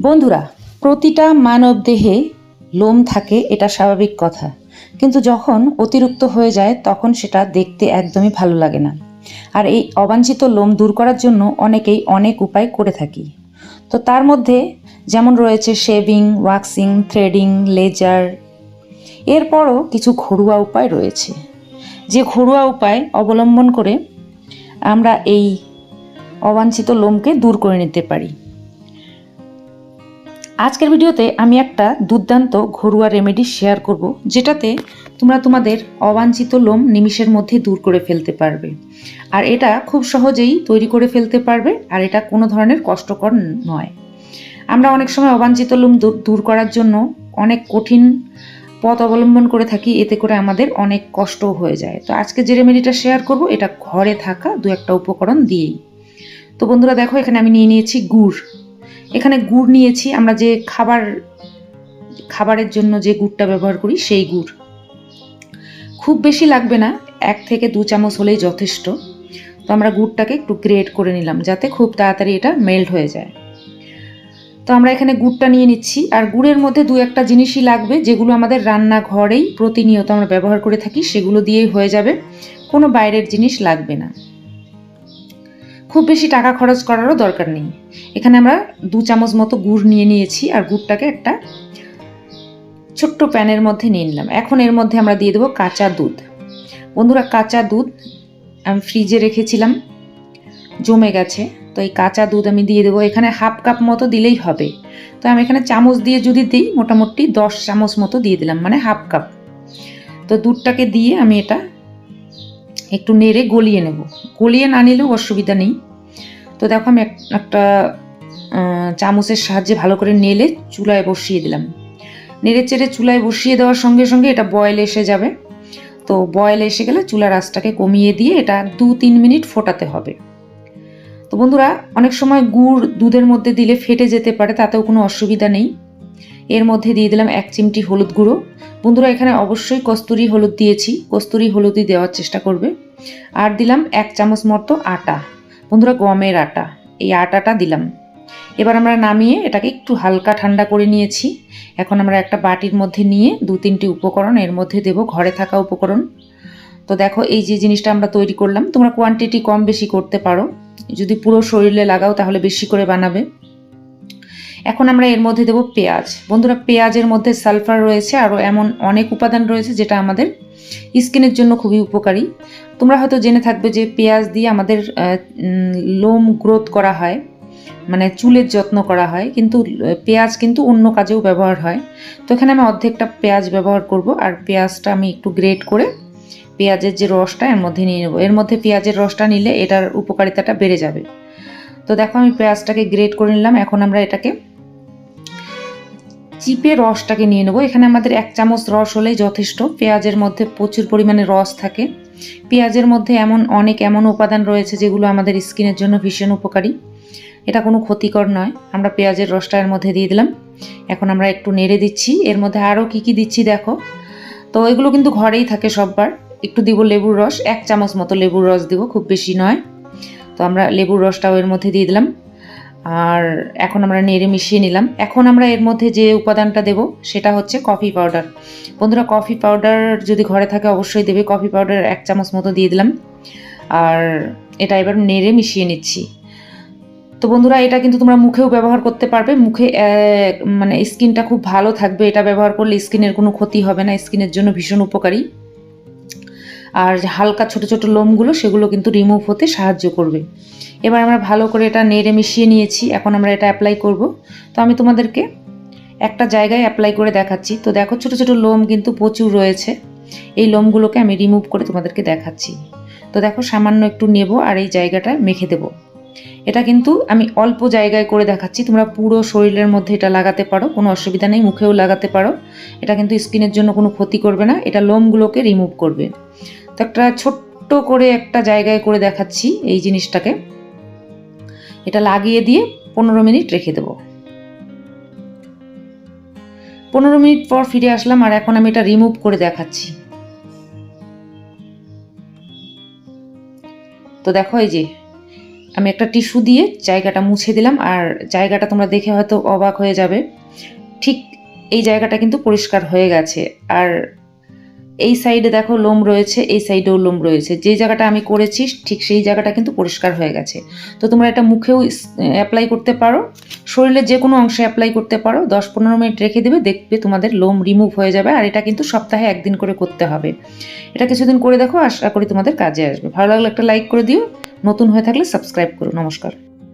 বন্ধুরা, প্রতিটা মানব দেহে লোম থাকে, এটা স্বাভাবিক কথা। কিন্তু যখন অতিরিক্ত হয়ে যায়, তখন সেটা দেখতে একদমই ভালো লাগে না। আর এই অবাঞ্ছিত লোম দূর করার জন্য অনেকেই অনেক উপায় করে থাকি। তো তার মধ্যে যেমন রয়েছে শেভিং, ওয়াক্সিং, থ্রেডিং, লেজার। এরপরও কিছু ঘরোয়া উপায় রয়েছে। যে ঘরোয়া উপায় অবলম্বন করে আমরা এই অবাঞ্ছিত লোমকে দূর করে নিতে পারি। আজকের ভিডিওতে আমি একটা দুর্দান্ত ঘরোয়া রেমেডি শেয়ার করব, যেটাতে তোমরা তোমাদের অবাঞ্ছিত লোম নিমিষের মধ্যে দূর করে ফেলতে পারবে। আর এটা খুব সহজেই তৈরি করে ফেলতে পারবে, আর এটা কোনো ধরনের কষ্টকর নয়। আমরা অনেক সময় অবাঞ্ছিত লোম দূর- করার জন্য অনেক কঠিন পথ অবলম্বন করে থাকি, এতে করে আমাদের অনেক কষ্টও হয়ে যায়। তো আজকে যে রেমেডিটা শেয়ার করব, এটা ঘরে থাকা দু একটা উপকরণ দিয়েই। তো বন্ধুরা দেখো, এখানে আমি নিয়ে নিয়েছি গুড়। এখানে গুড় নিয়েছি, আমরা যে খাবার, খাবারের জন্য যে গুড়টা ব্যবহার করি সেই গুড়। খুব বেশি লাগবে না, এক থেকে দু চামচ হলেই যথেষ্ট। তো আমরা গুড়টাকে একটু গ্রেট করে নিলাম, যাতে খুব তাড়াতাড়ি এটা মেল্ট হয়ে যায়। তো আমরা এখানে গুড়টা নিয়ে নিচ্ছি, আর গুড়ের মধ্যে দু একটা জিনিসই লাগবে, যেগুলো আমাদের রান্নাঘরেই প্রতিনিয়ত আমরা ব্যবহার করে থাকি, সেগুলো দিয়েই হয়ে যাবে। কোনো বাইরের জিনিস লাগবে না। খুব বেশি টাকা খরচ করারও দরকার নেই। এখানে আমরা দু চামচ মতো গুড় নিয়ে নিয়েছি আর গুড়টাকে একটা ছোট্ট প্যানের মধ্যে নিয়ে নিলাম। এখন এর মধ্যে আমরা দিয়ে দেবো কাঁচা দুধ। বন্ধুরা, কাঁচা দুধ আমি ফ্রিজে রেখেছিলাম, জমে গেছে। তো এই কাঁচা দুধ আমি দিয়ে দেবো। এখানে হাফ কাপ মতো দিলেই হবে। তো আমি এখানে চামচ দিয়ে যদি দিই, মোটামুটি দশ চামচ মতো দিয়ে দিলাম মানে হাফ কাপ। তো দুধটাকে দিয়ে আমি এটা একটু নেড়ে গলিয়ে নেব। গলিয়ে না নিলেও অসুবিধা নেই। তো দেখো আমি একটা চামচের সাহায্যে ভালো করে নেড়ে চুলায় বসিয়ে দিলাম। নেড়ে চেড়ে চুলায় বসিয়ে দেওয়ার সঙ্গে সঙ্গে এটা বয়েল এসে যাবে। তো বয়েল এসে গেলে চুলার আঁচটাকে কমিয়ে দিয়ে এটা দু তিন মিনিট ফোটাতে হবে। তো বন্ধুরা, অনেক সময় গুড় দুধের মধ্যে দিলে ফেটে যেতে পারে, তাতেও কোনো অসুবিধা নেই। এর মধ্যে দিয়ে দিলাম এক চিমটি হলুদ গুঁড়ো। বন্ধুরা, এখানে অবশ্যই কস্তুরি হলুদ দিয়েছি। কস্তুরি হলুদই দেওয়ার চেষ্টা করবে। আর দিলাম এক চামচ মতো আটা। বন্ধুরা, গমের আটা। এই আটাটা দিলাম। এবার আমরা নামিয়ে এটাকে একটু হালকা ঠান্ডা করে নিয়েছি। এখন আমরা একটা বাটির মধ্যে নিয়ে দু তিনটি উপকরণ, এর মধ্যে দেব ঘরে থাকা উপকরণ। তো দেখো, এই যে জিনিসটা আমরা তৈরি করলাম, তোমরা কোয়ান্টিটি কম বেশি করতে পারো। যদি পুরো শরীরে লাগাও, তাহলে বেশি করে বানাবে। এখন আমরা এর মধ্যে দেব পেঁয়াজ। বন্ধুরা, পেঁয়াজের মধ্যে সালফার রয়েছে, আরও এমন অনেক উপাদান রয়েছে যেটা আমাদের স্কিনের জন্য খুবই উপকারী। তোমরা হয়তো জেনে থাকবে যে পেঁয়াজ দিয়ে আমাদের লোম গ্রোথ করা হয় মানে চুলের যত্ন করা হয়, কিন্তু পেঁয়াজ কিন্তু অন্য কাজেও ব্যবহার হয়। তো এখানে আমি অর্ধেকটা পেঁয়াজ ব্যবহার করব, আর পেঁয়াজটা আমি একটু গ্রেট করে পেঁয়াজের যে রসটা এর মধ্যে নিয়ে নেব। এর মধ্যে পেঁয়াজের রসটা নিলে এটার উপকারিতাটা বেড়ে যাবে। তো দেখো আমি পেঁয়াজটাকে গ্রেট করে নিলাম, এখন আমরা এটাকে চিপে রসটাকে নিয়ে নেব। এখানে আমাদের এক চামচ রস হলেই যথেষ্ট। পেঁয়াজের মধ্যে প্রচুর পরিমাণে রস থাকে। পেঁয়াজের মধ্যে এমন অনেক এমন উপাদান রয়েছে যেগুলো আমাদের স্কিনের জন্য ভীষণ উপকারী। এটা কোনো ক্ষতিকর নয়। আমরা পেঁয়াজের রসটা এর মধ্যে দিয়ে দিলাম। এখন আমরা একটু নেড়ে দিচ্ছি। এর মধ্যে আরও কি কি দিচ্ছি দেখো। তো এগুলো কিন্তু ঘরেই থাকে সববার। একটু দিব লেবুর রস। এক চামচ মতো লেবুর রস দিব, খুব বেশি নয়। তো আমরা লেবুর রসটাও এর মধ্যে দিয়ে দিলাম। আর এখন আমরা নেড়ে মিশিয়ে নিলাম। এখন আমরা এর মধ্যে যে উপাদানটা দেব, সেটা হচ্ছে কফি পাউডার। বন্ধুরা, কফি পাউডার যদি ঘরে থাকে, অবশ্যই দেবে। কফি পাউডার এক চামচ মতো দিয়ে দিলাম। আর এটা এবার নেড়ে মিশিয়ে নিচ্ছি। তো বন্ধুরা, এটা কিন্তু তোমরা মুখেও ব্যবহার করতে পারবে। মুখে মানে স্কিনটা খুব ভালো থাকবে। এটা ব্যবহার করলে স্কিনের কোনো ক্ষতি হবে না। স্কিনের জন্য ভীষণ উপকারী। আর হালকা ছোট ছোট লোমগুলো সেগুলো কিন্তু রিমুভ হতে সাহায্য করবে। এবার আমরা ভালো করে এটা নেড়ে মিশিয়ে নিয়েছি, এখন আমরা এটা অ্যাপ্লাই করব। তো আমি তোমাদেরকে একটা জায়গায় অ্যাপ্লাই করে দেখাচ্ছি। তো দেখো ছোট ছোট লোম কিন্তু প্রচুর রয়েছে। এই লোমগুলোকে আমি রিমুভ করে তোমাদেরকে দেখাচ্ছি। তো দেখো সামান্য একটু নেব আর এই জায়গাটা মেখে দেব। এটা কিন্তু আমি অল্প জায়গায় করে দেখাচ্ছি। তোমরা পুরো শরীরের মধ্যে এটা লাগাতে পারো, কোনো অসুবিধা নেই, মুখেও লাগাতে পারো। এটা কিন্তু স্কিনের জন্য কোনো ক্ষতি করবে না। এটা লোমগুলোকে রিমুভ করবে। তো একটা ছোট্ট করে একটা জায়গায় করে দেখাচ্ছি এই জিনিসটাকে। এটা লাগিয়ে দিয়ে পনেরো মিনিট রেখে দেবো। পনেরো মিনিট পর ফিরে আসলাম আর এখন আমি এটা রিমুভ করে দেখাচ্ছি। তো দেখো এই যে, আমি একটা টিস্যু দিয়ে জায়গাটা মুছে দিলাম আর জায়গাটা তোমরা দেখে হয়তো অবাক হয়ে যাবে। ঠিক এই জায়গাটা কিন্তু পরিষ্কার হয়ে গেছে। আর এই সাইডে দেখো লোম রয়েছে, এই সাইডেও লোম রয়েছে। যে জায়গাটা আমি করেছি, ঠিক সেই জায়গাটা কিন্তু পরিষ্কার হয়ে গেছে। তো তোমরা এটা মুখেও অ্যাপ্লাই করতে পারো। শরীরের যে কোনো অংশে অ্যাপ্লাই করতে পারো। দশ পনেরো মিনিট রেখে দেবে, দেখবে তোমাদের লোম রিমুভ হয়ে যাবে, আর এটা কিন্তু সপ্তাহে একদিন করে করতে হবে। এটা কিছুদিন করে দেখো, আশা করি তোমাদের কাজে আসবে। ভালো লাগলে একটা লাইক করে দিও। নতুন হয়ে থাকলে সাবস্ক্রাইব করো। নমস্কার।